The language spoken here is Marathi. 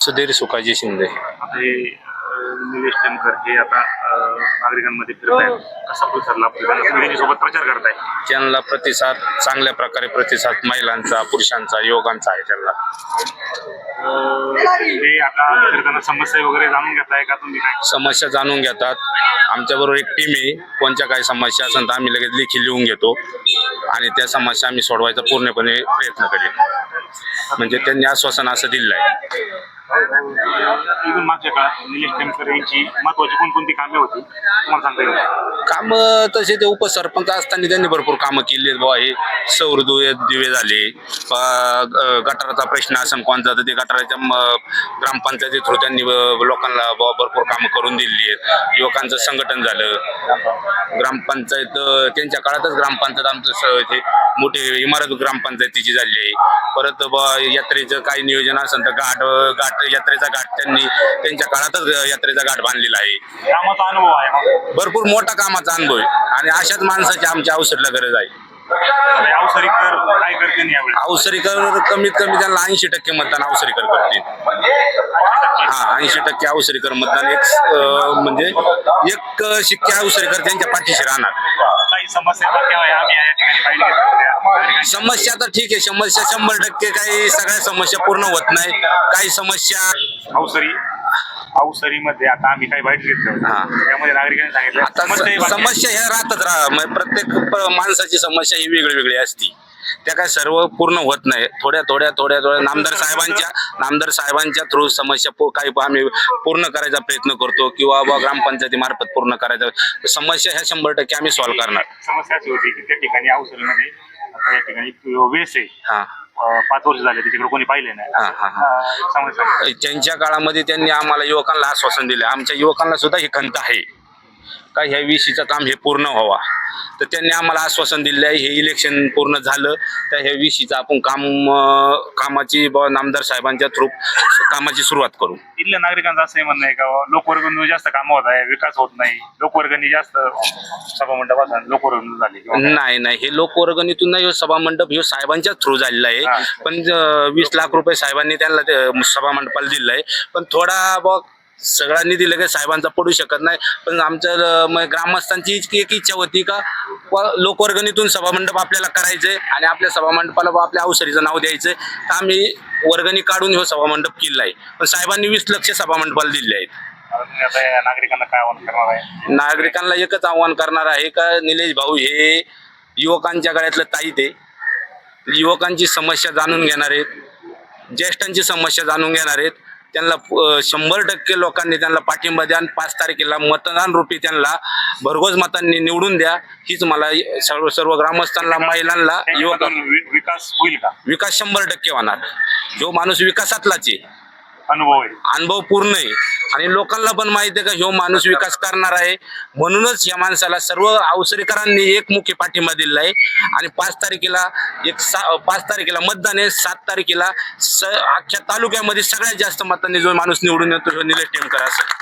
सुधीर सुकाजी शिंदे. हे निलेश टेमकर हे आता अं, नागरिकांमध्ये फिरत आहेत कसा प्रतिसाद लाभतो सोबत प्रचार करताय. त्यांना प्रतिसाद चांगल्या प्रकारे प्रतिसाद महिलांचा पुरुषांचा युवकांचा आहे त्यांना. हे आता फिरताना समस्या वगैरे जाणून घेताय का तुम्ही काय? समस्या जाणून घेतात. आमच्याबरोबर एक टीम आहे. कोणत्या काही समस्या असेल तर आम्ही लगेच लेखी लिहून घेतो. आणि त्या समस्या आम्ही सोडवायचा पूर्णपणे प्रयत्न करेल म्हणजे त्यांनी आश्वासन असं दिलं आहे इथून मागच्या काळात निलेश टेमकर यांची महत्वाची कोणकोणती कामे होती? तुम्हाला सांगता येईल. काम तसे ते उपसरपंच असताना त्यांनी भरपूर कामं केली आहेत बुवा. हे सौर दुवे दिवे झाले प- ग- गटाराचा प्रश्न असेल कोणता तर ते गटाराच्या म- ग्रामपंचायती थ्रू त्यांनी ब- लोकांना बुवा भरपूर कामं करून दिली आहेत. युवकांचं संघटन झालं. ग्रामपंचायत अं, त्यांच्या काळातच ग्रामपंचायत आमचं स- हे मोठी इमारत ग्रामपंचायतीची झाली आहे. परत बुवा यात्रेचं काही नियोजन असेल तर घाट घाट यात्रेचा घाट त्यांनी त्यांच्या काळातच यात्रेचा घाट बांधलेला आहे. कामाचा अनुभव आहे. भरपूर मोठा कामाचा अनुभव आहे. आणि अशाच माणसाची आमच्या औषधला गरज आहे. आणि अवसरीकर काय अवसरीकर कमीत कमी त्यांना ऐंशी टक्के मतदान अवसरीकर करतील. हा ऐंशी टक्के अवसरीकर मतदान एक म्हणजे एक शिक्के अवसरीकर त्यांच्या पाठीशी राहणार. काही समस्या केव्हा आम्ही या ठिकाणी पाहिजे नागरिकांची. समस्या तर ठीक आहे. समस्या शंभर टक्के काही सगळ्या समस्या पूर्ण होत नाही काही समस्या अवसरी अवसरीमध्ये आता आम्ही काही बाईट घेतलं हा. त्यामध्ये नागरिकांनी सांगितलं. समस्या ह्या राहतात राहा. प्रत्येक माणसाची समस्या ही वेगळी वेगळी असती. त्या काय सर्व पूर्ण होत नाही. थोड्या थोड्या थोड्या थोड्या नामदार साहेबांच्या नामदार साहेबांच्या थ्रू समस्या काही आम्ही पूर्ण करायचा प्रयत्न करतो किंवा बा ग्रामपंचायतीमार्फत पूर्ण करायचा. समस्या ह्या शंभर टक्के आम्ही सॉल्व्ह करणार. समस्या अशी होती की त्या ठिकाणी अवसरीमध्ये आता या ठिकाणी एक वेस आहे. हा. अं, पाच वर्ष झाले त्याच्याकडे कोणी पाहिले नाही. त्यांच्या काळामध्ये त्यांनी आम्हाला युवकांना आश्वासन दिले. आमच्या युवकांना सुद्धा ही खंत आहे. का ह्या विशीचं काम हे पूर्ण व्हावा. तर त्यांनी आम्हाला आश्वासन दिले आहे हे इलेक्शन पूर्ण झालं. तर ह्या विशीचं आपण काम कामाची नामदार साहेबांच्या थ्रू कामाची सुरुवात करू. इथल्या नागरिकांचं असंही म्हणणं आहे का लोकवर्गणी जास्त कामं होत आहे विकास होत नाही लोकवर्गणी जास्त सभामंडपासून लोकवर्गणी झाली नाही नाही हे लोकवर्गणीतून नाही सभा मंडप हे साहेबांच्या थ्रू झालेला आहे. पण वीस लाख रुपये साहेबांनी त्यांना ते सभा मंडपाला दिलेला आहे. पण थोडा बघ सगळा निधी लगेच साहेबांचा पडू शकत नाही. पण आमच्या ग्रामस्थांची एक इच्छा होती का लोकवर्गणीतून सभामंडप आपल्याला करायचंय आणि आपल्या सभामंडपाला आपल्या अवसरीचं नाव द्यायचंय. तर आम्ही वर्गणी काढून हे सभामंडप केला आहे. पण साहेबांनी वीस लक्ष सभामंडपाला दिले आहेत. नागरिकांना काय आवाहन करणार आहे? नागरिकांना एकच आव्हान करणार आहे का निलेश भाऊ हे युवकांच्या गळ्यातलं ताईत आहे. युवकांची समस्या जाणून घेणार आहेत. ज्येष्ठांची समस्या जाणून घेणार आहेत. त्यांना शंभर टक्के लोकांनी त्यांना पाठिंबा द्या आणि पाच तारखेला मतदान रूपी त्यांना भरघोस मतांनी निवडून द्या. हीच मला सर्व सर्व ग्रामस्थांना महिलांना युवक त्याच्यामधून वि- विकास होईल का? विकास शंभर टक्के होणार. जो माणूस विकासातलाच आहे अनुभव आहे. अनुभव पूर्ण आहे. आणि लोकांना पण माहिती आहे का ह्यो माणूस विकास करणार आहे. म्हणूनच या माणसाला सर्व अवसरीकरांनी एकमुखी पाठिंबा दिलेला आहे. आणि पाच तारखेला एक सा पाच तारखेला मतदान आहे. सात तारखेला स अख्ख्या तालुक्यामध्ये सगळ्यात जास्त मतांनी जो माणूस निवडून येतो ह्यो निलेश टेमकर असेल